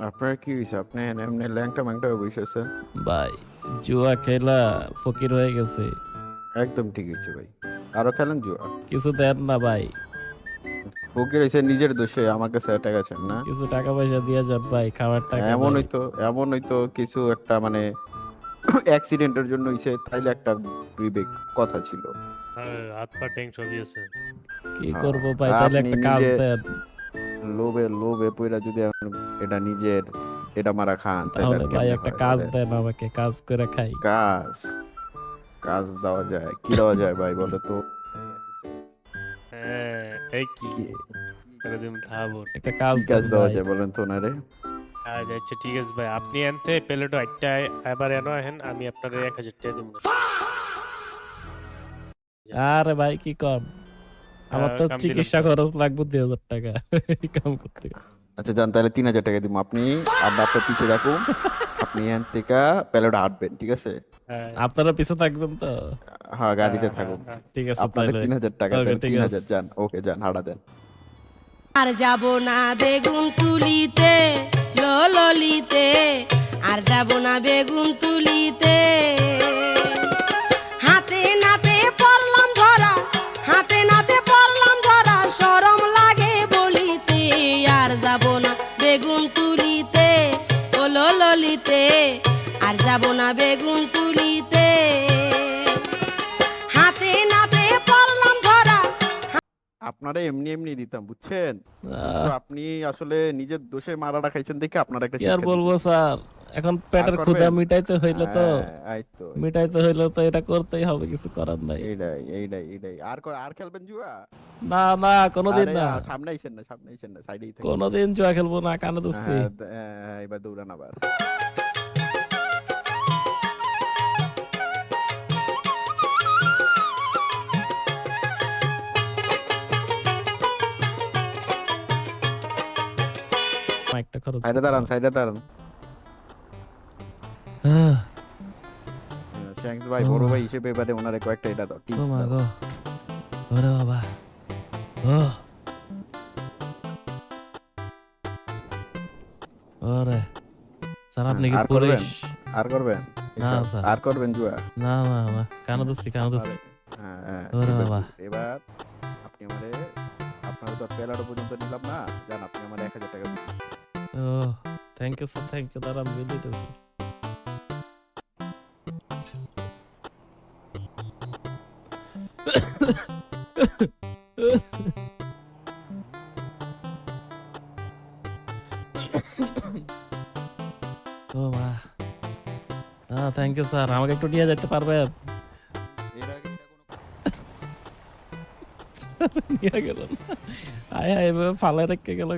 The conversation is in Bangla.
আপনার কি হয়েছে আপনি এমনি ল্যাংটা ম্যাংটা হয়ে বসেছেন ভাই জুয়া খেলা ফকির হয়ে গেছে। একদম ঠিক হয়েছে ভাই। আরও খেলেন জুয়া? কিছু দেন না ভাই। ফকির হয়েছে নিজের দোষে আমার কাছে টাকা চান না। কিছু টাকা পয়সা দিয়ে যান ভাই খাবার টাকা এমন হইতো এমন হয়তো কিছু একটা মানে অ্যাক্সিডেন্টের জন্য হইছে তাইলে একটা বিবেক কথা ছিল। হ্যাঁ, হাত পা সবই আছে কি হ্যাঁ, করব ভাই তাহলে একটা কাজ দেন। লোভে লোভে পইরা যদি এখন এটা নিজের এটা মারা খান তাহলে ভাই একটা কাজ? দেন আমাকে কাজ করে খাই। কাজ কাজ দেওয়া যায়। কি দেওয়া যায় ভাই বলো তো? হ্যাঁ এই কি? একটা কাজ কাজ দেওয়া যায় বলেন তো আচ্ছা আচ্ছা ঠিক আছে ভাই আপনি আনতে প্লেটো একটা এবার এনো হেন আমি আপনার এক হাজার টাকা দিব। আরে ভাই কি কম? আমার তো চিকিৎসা খরচ লাগবে দুই হাজার টাকা। কাম করতে। আচ্ছা যান তাহলে তিন হাজার টাকা দিব। আপনি আর আপনার পিছিয়ে রাখুন আপনি এখান থেকে প্যালেট হাঁটবেন ঠিক আছে? হ্যাঁ, আপনারা পিছে থাকবেন তো? হ্যাঁ গাড়িতে হ্যাঁ, থাকুন। হ্যাঁ, ঠিক আছে আপনাদের তিন হাজার টাকা দেন তিন হাজার যান ওকে যান হাঁটা দেন। আর যাব না বেগুন তুলিতে ললিতে। আর যাব না বেগুন তুলিতে ও ললিতে আর যাব না বেগুন তুলিতে। হাতে নাতে পড়লাম ধরা। আপনারা এমনি এমনি দিতাম বুঝছেন? তো আপনি আসলে নিজের দোষে মারাটা খাইছেন দেখে আপনার একটা কি আর বলব স্যার? এখন পেটের ক্ষুধা মিটাইতে হইলে তো হ্যাঁ, তো মিটাইতে হইলে তো এটা করতেই হবে কিছু করার নাই। এইটাই এইটাই এইটাই। আর কর- আর খেলবেন জুয়া? না না কোনোদিন না। সামনে আইছেন না সামনে আইছেন না সাইডেই থাকুন। কোনোদিন জুয়া খেলব না কানে দোষছি হ্যাঁ, হ্যাঁ, এবার দৌড়ান আবার। মাইকটা খরচ সাইডে দাঁড়ান সাইডে দাঁড়ান। থ্যাঙ্কস ভাই বড় ভাই হিসেবে এবারে ওনারে কয়েকটা এটা দাও টিপস দাও। ওরে বাবা। ও। ওরে। স্যার আপনি কি পুলিশ? আর করবেন? না? স্যার। আর করবেন জুয়া? না না না কানে দোষছি কানে হ্যাঁ, হ্যাঁ, ওরে বাবা। এবার আপনি আমারে আপনার তো পেলারো পর্যন্ত নিলাম না। জান আপনি আমার এক হাজার টাকা। ও thank you sir thank you দাঁড়ান বিল দিতেছি। ও মা হ্যাঁ থ্যাংক ইউ স্যার আমাকে একটু নিয়ে যেতে পারবেন নিয়ে গেল আয় আয় ফালাই রেখে গেল